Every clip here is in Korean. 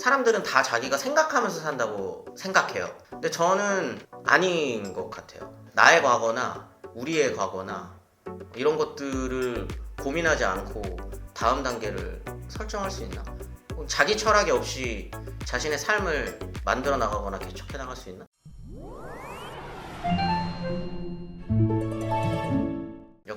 사람들은 다 자기가 생각하면서 산다고 생각해요. 근데 저는 아닌 것 같아요. 나의 과거나 우리의 과거나 이런 것들을 고민하지 않고 다음 단계를 설정할 수 있나? 자기 철학이 없이 자신의 삶을 만들어 나가거나 개척해 나갈 수 있나?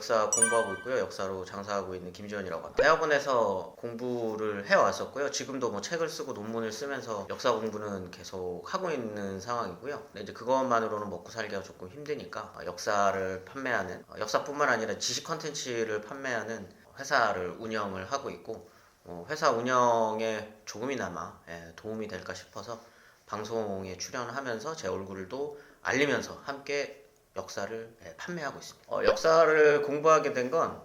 역사 공부하고 있고요. 역사로 장사하고 있는 김지현이라고 합니다. 대학원에서 공부를 해왔었고요. 지금도 뭐 책을 쓰고 논문을 쓰면서 역사 공부는 계속 하고 있는 상황이고요. 근데 이제 그것만으로는 먹고 살기가 조금 힘드니까 어, 역사를 판매하는 어, 역사뿐만 아니라 지식 컨텐츠를 판매하는 회사를 운영을 하고 있고 어, 회사 운영에 조금이나마 예, 도움이 될까 싶어서 방송에 출연하면서 제 얼굴도 알리면서 함께 역사를 예, 판매하고 있습니다. 어, 역사를 공부하게 된 건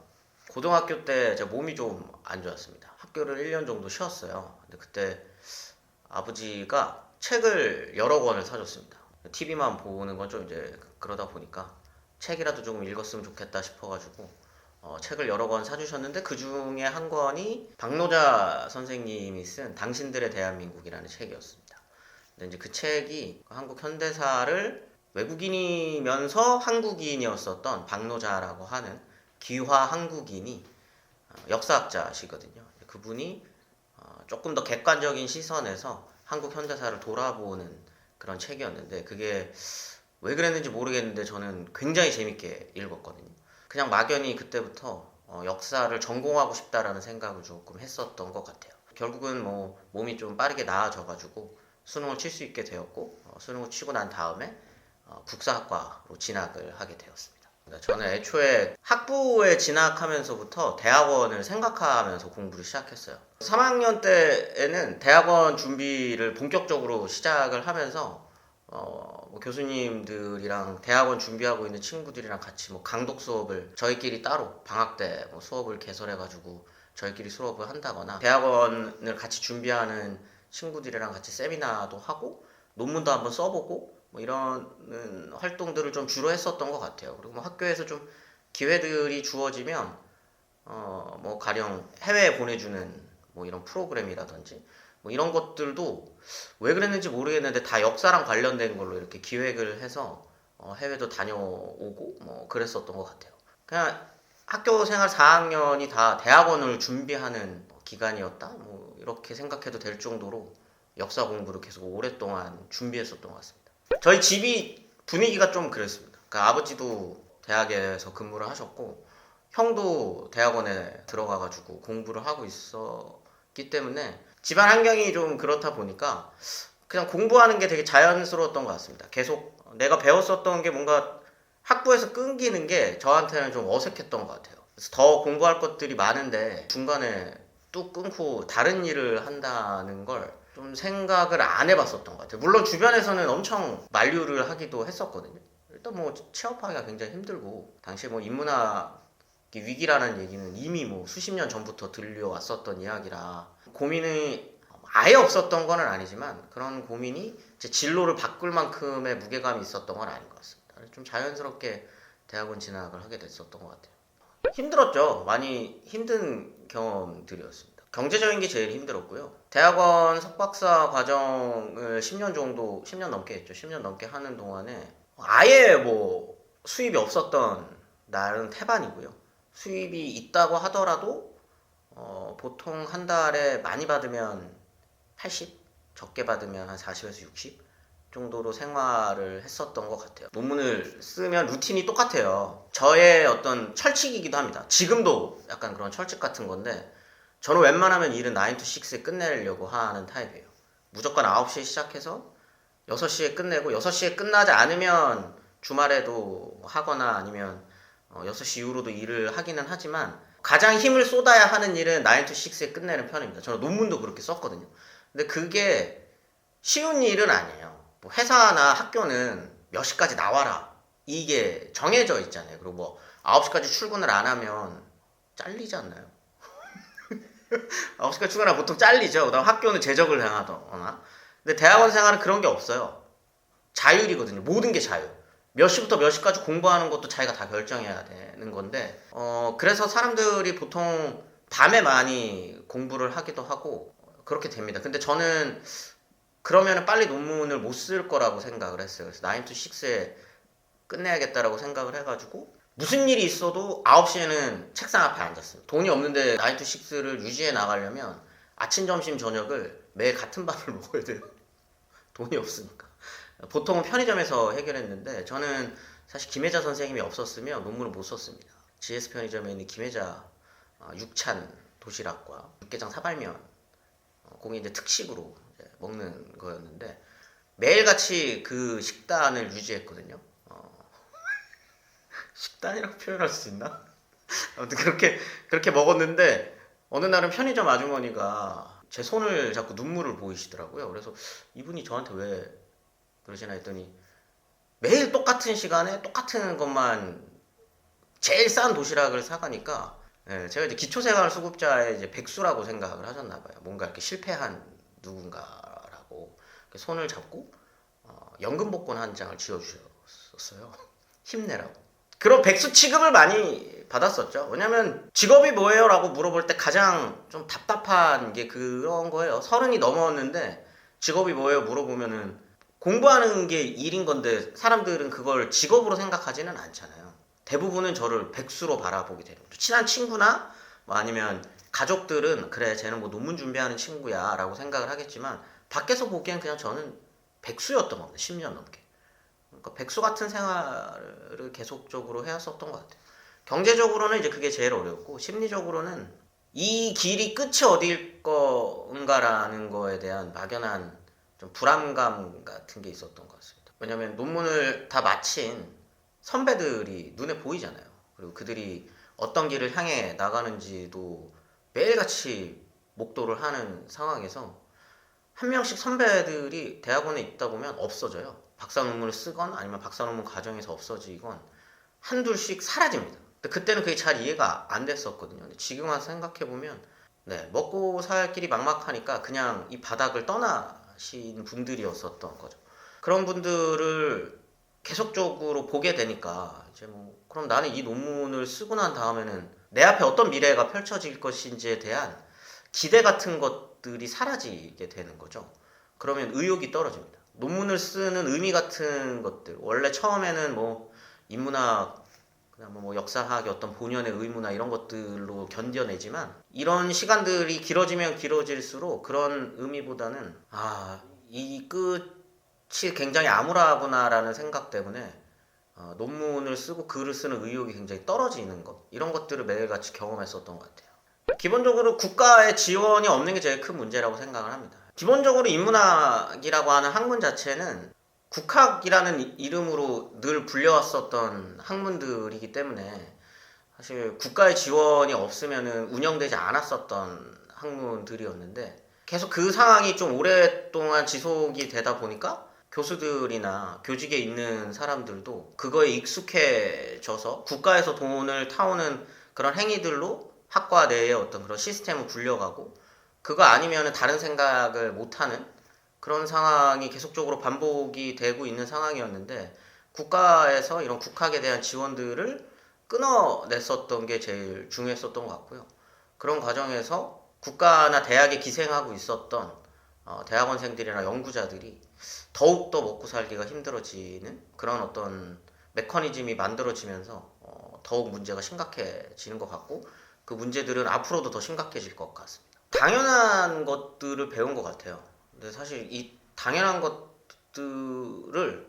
고등학교 때 제 몸이 좀 안 좋았습니다. 학교를 1년 정도 쉬었어요. 근데 그때 아버지가 책을 여러 권을 사줬습니다. TV만 보는 건 좀 이제 그러다 보니까 책이라도 조금 읽었으면 좋겠다 싶어가지고 어, 책을 여러 권 사주셨는데 그 중에 한 권이 박노자 선생님이 쓴 당신들의 대한민국이라는 책이었습니다. 근데 이제 그 책이 한국 현대사를 외국인이면서 한국인이었었던 박노자라고 하는 기화 한국인이 어, 역사학자시거든요. 그분이 어, 조금 더 객관적인 시선에서 한국 현대사를 돌아보는 그런 책이었는데 그게 왜 그랬는지 모르겠는데 저는 굉장히 재밌게 읽었거든요. 그냥 막연히 그때부터 어, 역사를 전공하고 싶다라는 생각을 조금 했었던 것 같아요. 결국은 뭐 몸이 좀 빠르게 나아져가지고 수능을 칠 수 있게 되었고 어, 수능을 치고 난 다음에 어, 국사학과로 진학을 하게 되었습니다. 그러니까 저는 애초에 학부에 진학하면서부터 대학원을 생각하면서 공부를 시작했어요. 3학년 때에는 대학원 준비를 본격적으로 시작을 하면서 어, 뭐 교수님들이랑 대학원 준비하고 있는 친구들이랑 같이 뭐 강독 수업을 저희끼리 따로 방학 때 뭐 수업을 개설해가지고 저희끼리 수업을 한다거나 대학원을 같이 준비하는 친구들이랑 같이 세미나도 하고 논문도 한번 써보고 뭐 이런 음, 활동들을 좀 주로 했었던 것 같아요. 그리고 뭐 학교에서 좀 기회들이 주어지면 어, 뭐 가령 해외에 보내주는 뭐 이런 프로그램이라든지 뭐 이런 것들도 왜 그랬는지 모르겠는데 다 역사랑 관련된 걸로 이렇게 기획을 해서 어, 해외도 다녀오고 뭐 그랬었던 것 같아요. 그냥 학교 생활 4학년이 다 대학원을 준비하는 기간이었다. 뭐 이렇게 생각해도 될 정도로 역사 공부를 계속 오랫동안 준비했었던 것 같습니다. 저희 집이 분위기가 좀 그랬습니다. 그러니까 아버지도 대학에서 근무를 하셨고 형도 대학원에 들어가가지고 공부를 하고 있었기 때문에 집안 환경이 좀 그렇다 보니까 그냥 공부하는 게 되게 자연스러웠던 것 같습니다. 계속 내가 배웠었던 게 뭔가 학부에서 끊기는 게 저한테는 좀 어색했던 것 같아요. 그래서 더 공부할 것들이 많은데 중간에 뚝 끊고 다른 일을 한다는 걸 좀 생각을 안 해봤었던 것 같아요. 물론 주변에서는 엄청 만류를 하기도 했었거든요. 일단 뭐 취업하기가 굉장히 힘들고 당시에 뭐 인문학 위기라는 얘기는 이미 뭐 수십 년 전부터 들려왔었던 이야기라 고민이 아예 없었던 건 아니지만 그런 고민이 제 진로를 바꿀 만큼의 무게감이 있었던 건 아닌 것 같습니다. 좀 자연스럽게 대학원 진학을 하게 됐었던 것 같아요. 힘들었죠. 많이 힘든 경험들이었습니다. 경제적인 게 제일 힘들었고요. 대학원 석박사 과정을 10년 정도, 10년 넘게 했죠. 10년 넘게 하는 동안에 아예 뭐 수입이 없었던 날은 태반이고요. 수입이 있다고 하더라도 어, 보통 한 달에 많이 받으면 80, 적게 받으면 한 40에서 60 정도로 생활을 했었던 것 같아요. 논문을 쓰면 루틴이 똑같아요. 저의 어떤 철칙이기도 합니다. 지금도 약간 그런 철칙 같은 건데 저는 웬만하면 일은 9 to 6에 끝내려고 하는 타입이에요. 무조건 9시에 시작해서 6시에 끝내고 6시에 끝나지 않으면 주말에도 하거나 아니면 6시 이후로도 일을 하기는 하지만 가장 힘을 쏟아야 하는 일은 9 to 6에 끝내는 편입니다. 저는 논문도 그렇게 썼거든요. 근데 그게 쉬운 일은 아니에요. 뭐 회사나 학교는 몇 시까지 나와라. 이게 정해져 있잖아요. 그리고 뭐 9시까지 출근을 안 하면 잘리지 않나요? 9시까지 출근하면 보통 잘리죠. 그 다음 학교는 제적을 당하거나. 근데 대학원 생활은 그런 게 없어요. 자율이거든요. 모든 게 자유. 몇 시부터 몇 시까지 공부하는 것도 자기가 다 결정해야 되는 건데, 어, 그래서 사람들이 보통 밤에 많이 공부를 하기도 하고, 그렇게 됩니다. 근데 저는 그러면 빨리 논문을 못 쓸 거라고 생각을 했어요. 그래서 9 to 6에 끝내야겠다라고 생각을 해가지고 무슨 일이 있어도 9시에는 책상 앞에 앉았어요. 돈이 없는데 9 to 6를 유지해 나가려면 아침, 점심, 저녁을 매일 같은 밥을 먹어야 돼요. 돈이 없으니까. 보통은 편의점에서 해결했는데 저는 사실 김혜자 선생님이 없었으면 논문을 못 썼습니다. GS 편의점에 있는 김혜자 어, 육찬 도시락과 육개장 사발면 어, 공이 이제 특식으로 먹는 거였는데 매일같이 그 식단을 유지했거든요. 어, 식단이라고 표현할 수 있나? 아무튼 그렇게 그렇게 먹었는데 어느 날은 편의점 아주머니가 제 손을 자꾸 눈물을 보이시더라고요. 그래서 이분이 저한테 왜 그러시나 했더니 매일 똑같은 시간에 똑같은 것만 제일 싼 도시락을 사가니까 예, 제가 이제 기초생활 수급자의 이제 백수라고 생각을 하셨나 봐요. 뭔가 이렇게 실패한 누군가라고 손을 잡고 어, 연금 복권 한 장을 지어주셨어요. 힘내라고. 그런 백수 취급을 많이 받았었죠. 왜냐면 직업이 뭐예요?라고 물어볼 때 가장 좀 답답한 게 그런 거예요. 서른이 넘었는데 직업이 뭐예요? 물어보면은 공부하는 게 일인 건데 사람들은 그걸 직업으로 생각하지는 않잖아요. 대부분은 저를 백수로 바라보게 되는 거죠. 친한 친구나 뭐 아니면 가족들은 그래 쟤는 뭐 논문 준비하는 친구야 라고 생각을 하겠지만 밖에서 보기엔 그냥 저는 백수였던 겁니다. 10년 넘게. 그러니까 백수 같은 생활을 계속적으로 해왔었던 것 같아요. 경제적으로는 이제 그게 제일 어렵고 심리적으로는 이 길이 끝이 어디일 건가라는 거에 대한 막연한 좀 불안감 같은 게 있었던 것 같습니다. 왜냐하면 논문을 다 마친 선배들이 눈에 보이잖아요. 그리고 그들이 어떤 길을 향해 나가는지도 매일같이 목도를 하는 상황에서 한 명씩 선배들이 대학원에 있다 보면 없어져요. 박사 논문을 쓰건 아니면 박사 논문 과정에서 없어지건 한둘씩 사라집니다. 그때는 그게 잘 이해가 안 됐었거든요. 근데 지금 와서 생각해 보면 네, 먹고 살 길이 막막하니까 그냥 이 바닥을 떠나신 분들이었었던 거죠. 그런 분들을 계속적으로 보게 되니까 이제 뭐 그럼 나는 이 논문을 쓰고 난 다음에는 내 앞에 어떤 미래가 펼쳐질 것인지에 대한 기대 같은 것들이 사라지게 되는 거죠. 그러면 의욕이 떨어집니다. 논문을 쓰는 의미 같은 것들 원래 처음에는 뭐 인문학 뭐 역사학의 어떤 본연의 의무나 이런 것들로 견뎌내지만 이런 시간들이 길어지면 길어질수록 그런 의미보다는 아 이 끝이 굉장히 암울하구나라는 생각 때문에 어, 논문을 쓰고 글을 쓰는 의욕이 굉장히 떨어지는 것 이런 것들을 매일같이 경험했었던 것 같아요. 기본적으로 국가의 지원이 없는 게 제일 큰 문제라고 생각을 합니다. 기본적으로 인문학이라고 하는 학문 자체는 국학이라는 이름으로 늘 불려왔었던 학문들이기 때문에 사실 국가의 지원이 없으면 운영되지 않았었던 학문들이었는데 계속 그 상황이 좀 오랫동안 지속이 되다 보니까 교수들이나 교직에 있는 사람들도 그거에 익숙해져서 국가에서 돈을 타오는 그런 행위들로 학과 내에 어떤 그런 시스템을 굴려가고 그거 아니면 다른 생각을 못하는 그런 상황이 계속적으로 반복이 되고 있는 상황이었는데 국가에서 이런 국학에 대한 지원들을 끊어냈었던 게 제일 중요했었던 것 같고요. 그런 과정에서 국가나 대학에 기생하고 있었던 어, 대학원생들이나 연구자들이 더욱더 먹고 살기가 힘들어지는 그런 어떤 메커니즘이 만들어지면서 어, 더욱 문제가 심각해지는 것 같고 그 문제들은 앞으로도 더 심각해질 것 같습니다. 당연한 것들을 배운 것 같아요. 근데 사실 이 당연한 것들을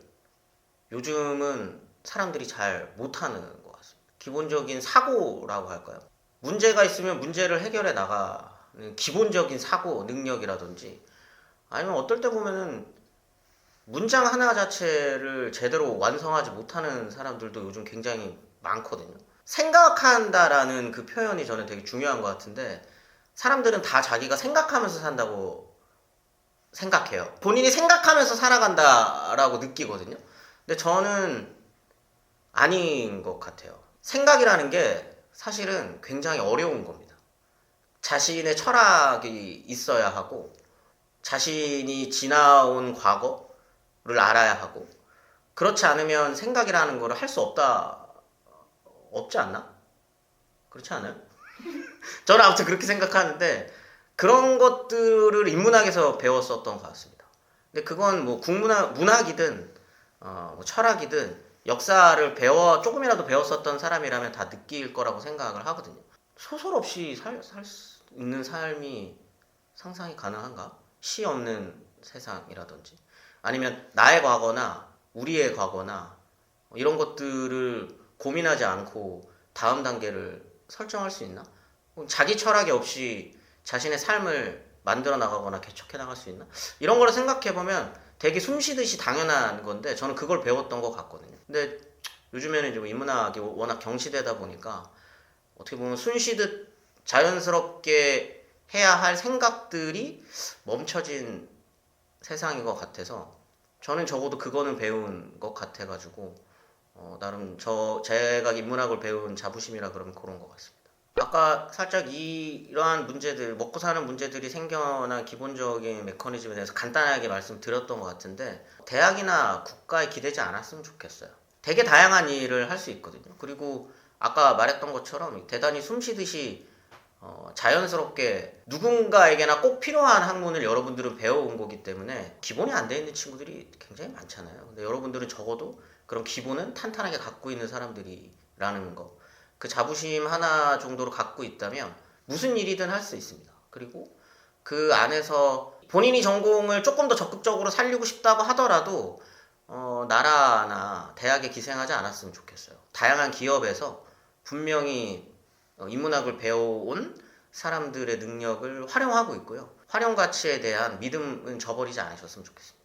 요즘은 사람들이 잘 못하는 것 같습니다. 기본적인 사고라고 할까요? 문제가 있으면 문제를 해결해 나가는 기본적인 사고 능력이라든지 아니면 어떨 때 보면은 문장 하나 자체를 제대로 완성하지 못하는 사람들도 요즘 굉장히 많거든요. 생각한다라는 그 표현이 저는 되게 중요한 것 같은데 사람들은 다 자기가 생각하면서 산다고 생각해요. 본인이 생각하면서 살아간다라고 느끼거든요. 근데 저는 아닌 것 같아요. 생각이라는 게 사실은 굉장히 어려운 겁니다. 자신의 철학이 있어야 하고, 자신이 지나온 과거를 알아야 하고, 그렇지 않으면 생각이라는 걸 할 수 없다, 없지 않나? 그렇지 않아요? 저는 아무튼 그렇게 생각하는데, 그런 것들을 인문학에서 배웠었던 것 같습니다. 근데 그건 뭐 국문학 문학이든 어, 뭐 철학이든 역사를 배워 조금이라도 배웠었던 사람이라면 다 느낄 거라고 생각을 하거든요. 소설 없이 살수 있는 삶이 상상이 가능한가? 시 없는 세상이라든지 아니면 나의 과거나 우리의 과거나 이런 것들을 고민하지 않고 다음 단계를 설정할 수 있나? 자기 철학이 없이 자신의 삶을 만들어 나가거나 개척해 나갈 수 있나? 이런 거를 생각해 보면 되게 숨 쉬듯이 당연한 건데 저는 그걸 배웠던 것 같거든요. 근데 요즘에는 이제 뭐 인문학이 워낙 경시되다 보니까 어떻게 보면 숨 쉬듯 자연스럽게 해야 할 생각들이 멈춰진 세상인 것 같아서 저는 적어도 그거는 배운 것 같아가지고 어, 나름 저 제가 인문학을 배운 자부심이라 그러면 그런 것 같습니다. 아까 살짝 이, 이러한 문제들 먹고 사는 문제들이 생겨난 기본적인 메커니즘에 대해서 간단하게 말씀드렸던 것 같은데 대학이나 국가에 기대지 않았으면 좋겠어요. 되게 다양한 일을 할 수 있거든요. 그리고 아까 말했던 것처럼 대단히 숨쉬듯이 어, 자연스럽게 누군가에게나 꼭 필요한 학문을 여러분들은 배워온 거기 때문에 기본이 안 돼 있는 친구들이 굉장히 많잖아요. 근데 여러분들은 적어도 그런 기본은 탄탄하게 갖고 있는 사람들이라는 거. 그 자부심 하나 정도로 갖고 있다면 무슨 일이든 할 수 있습니다. 그리고 그 안에서 본인이 전공을 조금 더 적극적으로 살리고 싶다고 하더라도 어, 나라나 대학에 기생하지 않았으면 좋겠어요. 다양한 기업에서 분명히 어, 인문학을 배워온 사람들의 능력을 활용하고 있고요. 활용 가치에 대한 믿음은 저버리지 않으셨으면 좋겠습니다.